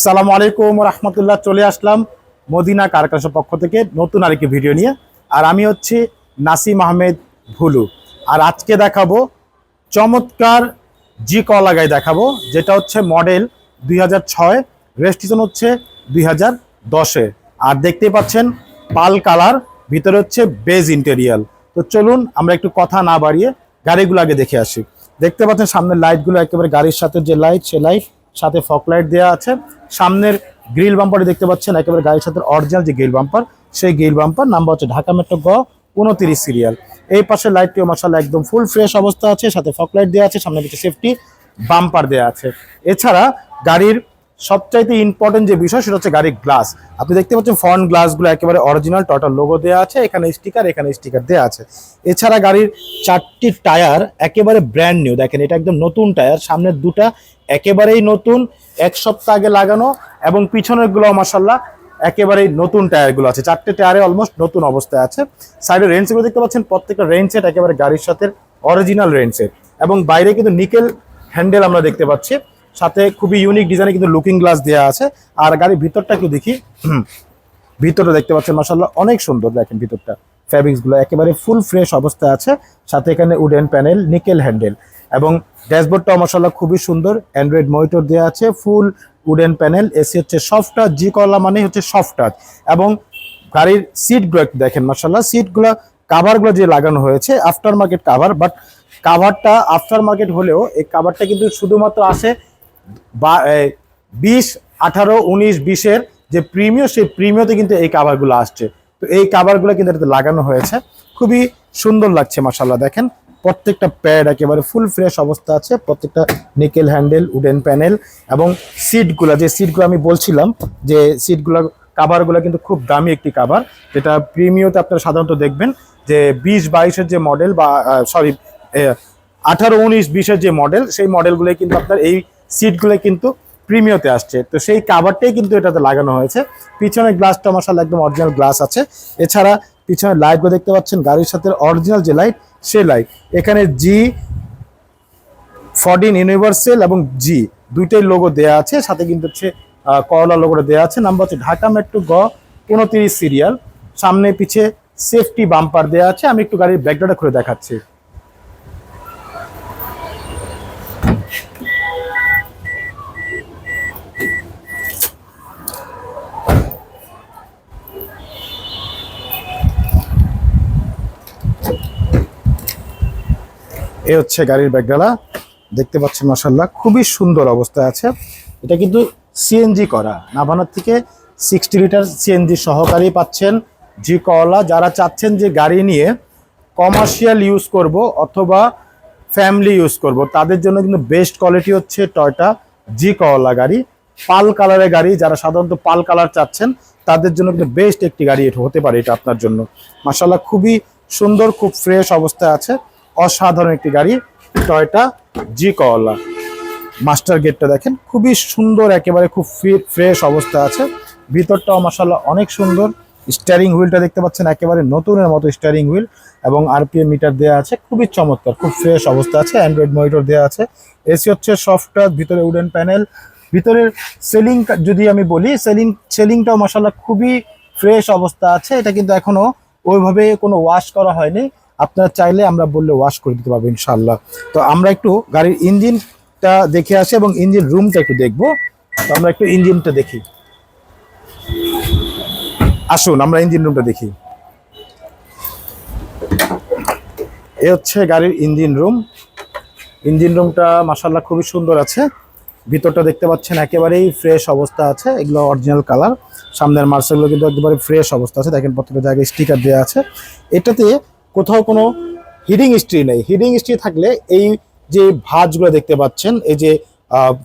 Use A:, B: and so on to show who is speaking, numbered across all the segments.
A: আসসালামু আলাইকুম রহমতুল্লাহ, চলে আসলাম মদিনা কারকাশের পক্ষ থেকে নতুন আরেকটি ভিডিও নিয়ে। আর আমি হচ্ছি নাসিম আহমেদ ভুলু। আর আজকে দেখাবো চমৎকার জি কলা গাই দেখাবো, যেটা হচ্ছে মডেল দুই হাজার ছয়, রেজিস্ট্রেশন হচ্ছে দুই হাজার দশে। আর দেখতেই পাচ্ছেন, পাল কালার, ভিতরে হচ্ছে বেজ ইন্টেরিয়াল। তো চলুন আমরা একটু কথা না বাড়িয়ে গাড়িগুলো আগে দেখে আসি। দেখতে পাচ্ছেন সামনের লাইটগুলো, একেবারে গাড়ির সাথে যে লাইট, সে লাইট। সাথে ফকলাইট দেওয়া আছে। সামনের গ্রিল বাম্পারটি দেখতে পাচ্ছেন, একেবারে গাড়ির সাথে অরিজিনাল যে গ্রিল বাম্পার, সেই গ্রিল বাম্পার, নাম্বার হচ্ছে ঢাকা মেট্রো গ উনতিরিশ সিরিয়াল। এই পাশে লাইটটিও মশালা একদম ফুল ফ্রেশ অবস্থা আছে, সাথে ফকলাইট দেওয়া আছে, সামনে পিছিয়ে সেফটি বাম্পার দেওয়া আছে। এছাড়া গাড়ির সবচাইতে ইম্পর্টেন্ট যে বিষয় সেটা হচ্ছে গাড়ির গ্লাস আপনি দেখতে পাচ্ছেন ফ্রন্ট গ্লাসগুলো একেবারে অরিজিনাল টটাল লোগো দেওয়া আছে, এখানে স্টিকার এখানে স্টিকার দেওয়া আছে। এছাড়া গাড়ির চারটি টায়ার একেবারে ব্র্যান্ড নিউ দেখেন, এটা একদম নতুন টায়ার সামনের দুটা একেবারেই নতুন, এক সপ্তাহ আগে লাগানো এবং পিছনেরগুলো মাসাল্লাহ একেবারেই নতুন টায়ারগুলো আছে। চারটে টায়ারে অলমোস্ট নতুন অবস্থায় আছে। সাইডে রেঞ্জগুলো দেখতে পাচ্ছেন, প্রত্যেকটা রেঞ্জ সেট একেবারে গাড়ির সাথে অরিজিনাল রেঞ্জ সেট এবং বাইরে কিন্তু নিকেল হ্যান্ডেল আমরা দেখতে পাচ্ছি। সাথে খুবই ইউনিক ডিজাইনে কিন্তু লুকিং গ্লাস দেওয়া আছে। আর গাড়ির ভিতরটা একটু দেখি। ভিতরটা দেখতে পাচ্ছেন মাসাল্লাহ অনেক সুন্দর দেখেন ভিতরটা। ফ্যাব্রিক্সগুলো একেবারে ফুল ফ্রেশ অবস্থায় আছে। সাথে এখানে উডেন প্যানেল নিকেল হ্যান্ডেল এবং ড্যাশবোর্ডটাও মাসাল্লাহ খুবই সুন্দর। অ্যান্ড্রয়েড মনিটর দেওয়া আছে ফুল উডেন প্যানেল এসি হচ্ছে সফট টাচ জি কলা মানে হচ্ছে সফট টাচ এবং গাড়ির সিটগুলো দেখেন মাসাল্লাহ সিটগুলো কাভারগুলো যে লাগানো হয়েছে আফটার মার্কেট কাভার বাট কাভারটা আফটার মার্কেট হলেও এই কাভারটা কিন্তু শুধুমাত্র আসে বিশ, আঠারো, উনিশ, বিশের যে প্রিমিয় সেই প্রিমিয়তে কিন্তু এই কাভারগুলো আসছে। তো এই কাভারগুলো কিন্তু এটাতে লাগানো হয়েছে। খুবই সুন্দর লাগছে মাসাল্লাহ দেখেন। প্রত্যেকটা প্যাড একেবারে ফুল ফ্রেশ অবস্থা আছে। প্রত্যেকটা নিকেল হ্যান্ডেল উডেন প্যানেল এবং সিটগুলো যে সিটগুলো আমি বলছিলাম, যে সিটগুলো কাভারগুলো কিন্তু খুব দামি একটি কাভার যেটা প্রিমিয়তে আপনারা সাধারণত দেখবেন যে বিশ, বাইশের যে মডেল বা সরি আঠারো, উনিশ, বিশের যে মডেল সেই মডেলগুলোই কিন্তু আপনার এই সিটগুলো কিন্তু প্রিমিয়তে আসছে। তো সেই কাভারটাই কিন্তু এটাতে লাগানো হয়েছে। পিছনের গ্লাসটা মশাল একদম অরিজিনাল গ্লাস আছে। এছাড়া পিছনের লাইটগুলো দেখতে পাচ্ছেন, গাড়ির সাথে অরিজিনাল যে লাইট সে লাইট এখানে জি ফর্টিন ইউনিভার্সাল এবং জি দুইটাই লোগো দেয়া আছে। সাথে কিন্তু হচ্ছে করলা লোগোটা দেওয়া আছে। নাম্বার হচ্ছে ঢাকা মেট্রো গ উনত্রিশ সিরিয়াল সামনে পিছে সেফটি বাম্পার দেওয়া আছে। আমি একটু গাড়ির ব্যাকডাটা খুলে দেখাচ্ছি। এ হচ্ছে গাড়ির ব্যাগডালা। দেখতে পাচ্ছেন মাসাল্লাহ খুবই সুন্দর অবস্থায় আছে। এটা কিন্তু সিএনজি করা। নাভানার থেকে সিক্সটি লিটার সিএনজি সহকারী পাচ্ছেন জি কলা যারা চাচ্ছেন যে গাড়ি নিয়ে কমার্শিয়াল ইউজ করব অথবা ফ্যামিলি ইউজ করব, তাদের জন্য কিন্তু বেস্ট কোয়ালিটি হচ্ছে টয়টা জি কলা গাড়ি। পাল কালারের গাড়ি, যারা সাধারণত পাল কালার চাচ্ছেন, তাদের জন্য কিন্তু বেস্ট একটি গাড়ি এটা হতে পারে এটা আপনার জন্য। মাসাল্লাহ খুবই সুন্দর, খুব ফ্রেশ অবস্থায় আছে। অসাধারণ একটি গাড়ি টয়টা জি কলা মাস্টার গেটটা দেখেন, খুবই সুন্দর, একেবারে খুব ফ্রেশ অবস্থা আছে। ভিতরটাও মাসাল্লাহ অনেক সুন্দর। স্টিয়ারিং হুইলটা দেখতে পাচ্ছেন, একেবারে নতুনের মতো স্টিয়ারিং হুইল এবং আরপিএম মিটার দেওয়া আছে, খুবই চমৎকার, খুব ফ্রেশ অবস্থা আছে অ্যান্ড্রয়েড মনিটর দেওয়া আছে। এসি হচ্ছে সফট ভিতরে উডেন প্যানেল ভিতরের সেলিং যদি আমি বলি সেলিং সেলিংটাও মাসাল্লাহ খুবই ফ্রেশ অবস্থা আছে, এটা কিন্তু এখনও ওইভাবে কোনো ওয়াশ করা হয়নি। আপনারা চাইলে আমরা বললে ওয়াশ করে দিতে পারব ইনশাল্লাহ তো আমরা একটু গাড়ির ইঞ্জিনটা দেখে আসি এবং ইঞ্জিন রুমটা একটু দেখব। তো আমরা একটু ইঞ্জিনটা দেখি। আসুন, আমরা ইঞ্জিন রুমটা দেখি। এ হচ্ছে গাড়ির ইঞ্জিন রুম ইঞ্জিন রুমটা মাসাল্লাহ খুবই সুন্দর আছে। ভিতরটা দেখতে পাচ্ছেন একেবারেই ফ্রেশ অবস্থা আছে। এগুলো অরিজিনাল কালার সামনের মার্সেলগুলো কিন্তু একেবারে ফ্রেশ অবস্থা আছে। দেখেন প্রত্যেকটা জায়গায় স্টিকার দেওয়া আছে। এটাতে কোথাও কোনো হিডিং স্ট্রি নেই। হিডিং স্ট্রি থাকলে এই যে ভাঁজগুলো দেখতে পাচ্ছেন, এই যে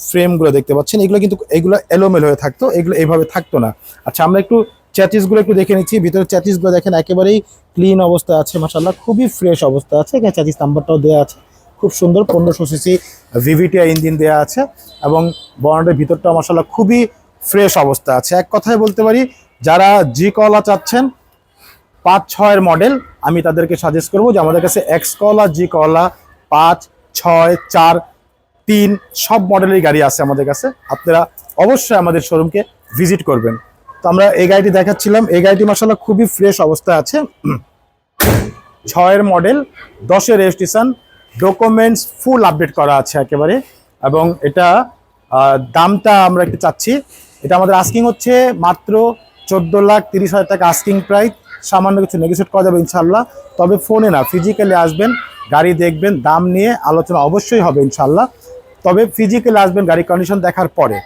A: ফ্রেমগুলো দেখতে পাচ্ছেন, এগুলো কিন্তু, এগুলো এলোমেলো হয়ে থাকতো, এগুলো এইভাবে থাকতো না। আচ্ছা আমরা একটু চ্যাচিসগুলো একটু দেখে নিচ্ছি। ভিতরে চ্যাচিসগুলো দেখেন, একেবারেই ক্লিন অবস্থা আছে মাসাল্লাহ খুবই ফ্রেশ অবস্থা আছে। এখানে চ্যাচিস নাম্বারটাও দেওয়া আছে, খুব সুন্দর, পনেরোশো সিসি ভিভিটিআই ইঞ্জিন দেওয়া আছে এবং বর্ণের ভিতরটা মাসাল্লাহ খুবই ফ্রেশ অবস্থা আছে। এক কথায় বলতে পারি, যারা জি কলা চাচ্ছেন পাঁচ ছয়ের মডেল আমি তাদেরকে সাজেস্ট করব যে আমাদের কাছে এক্স কলা জি কলা, পাঁচ, ছয়, চার, তিন সব মডেলের গাড়ি আছে আমাদের কাছে। আপনারা অবশ্যই আমাদের শোরুমকে ভিজিট করবেন। তো আমরা এই গাড়িটি দেখাচ্ছিলাম। এই গাড়িটি মাসাল্লাহ খুবই ফ্রেশ অবস্থায় আছে। ছয়ের মডেল, দশের রেজিস্ট্রেশন ডকুমেন্টস ফুল আপডেট করা আছে একেবারে। এবং এটা দামটা আমরা একটু চাচ্ছি। এটা আমাদের আস্কিং হচ্ছে মাত্র চোদ্দ লাখ তিরিশ হাজার টাকা আস্কিং প্রাইস সামান্য কিছু নেগোসিয়েট করা যাবে ইনশাল্লাহ তবে ফোনে না ফিজিক্যালি আসবেন, গাড়ি দেখবেন, দাম নিয়ে আলোচনা অবশ্যই হবে ইনশাল্লাহ তবে ফিজিক্যালি আসবেন, গাড়ি কন্ডিশন দেখার পরে।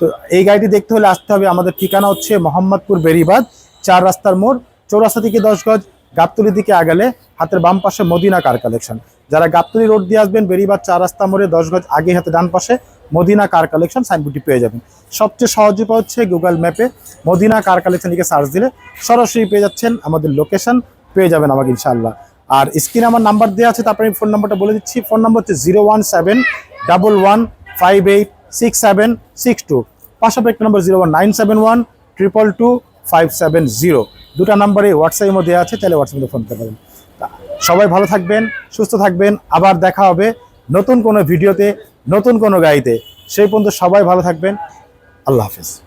A: তো এই গাড়িটি দেখতে হলে আসতে হবে আমাদের ঠিকানা হচ্ছে মোহাম্মদপুর বেরিবাদ, চার রাস্তার মোড়, চৌরাস্তা থেকে দশ গজ গাবতলির দিকে আগালে হাতের বাম পাশে মদিনা কার কালেকশন যারা গাবতলি রোড দিয়ে আসবেন, বেরিবাদ চার রাস্তা মোড়ে দশ গজ আগে হাতে ডান পাশে মদিনা কার কালেকশন সাইনবোর্ডটি পেয়ে যাবেন। সবচেয়ে সহজ উপায় হচ্ছে গুগল ম্যাপে মদিনা কার কালেকশন লিখে সার্চ দিলে সরাসরি পেয়ে যাচ্ছেন আমাদের লোকেশন পেয়ে যাবেন আমাকে ইনশাআল্লাহ। আর স্ক্রিনে আমার নাম্বার দেওয়া আছে, তারপরে আমি ফোন নাম্বারটা বলে দিচ্ছি। ফোন নাম্বার হচ্ছে zero one seven double one five eight six seven six two পাশাপাশি একটা number zero one nine seven one triple two five seven zero দুটা নাম্বারে হোয়াটসঅ্যাপের মধ্যে আছে, তাহলে হোয়াটসঅ্যাপে ফোন করতে পারেন। সবাই ভালো থাকবেন, সুস্থ থাকবেন। আবার দেখা হবে নতুন কোনো ভিডিওতে নতুন কোনো গাড়িতে সেই পর্যন্ত সবাই ভালো থাকবেন। আল্লাহ হাফেজ।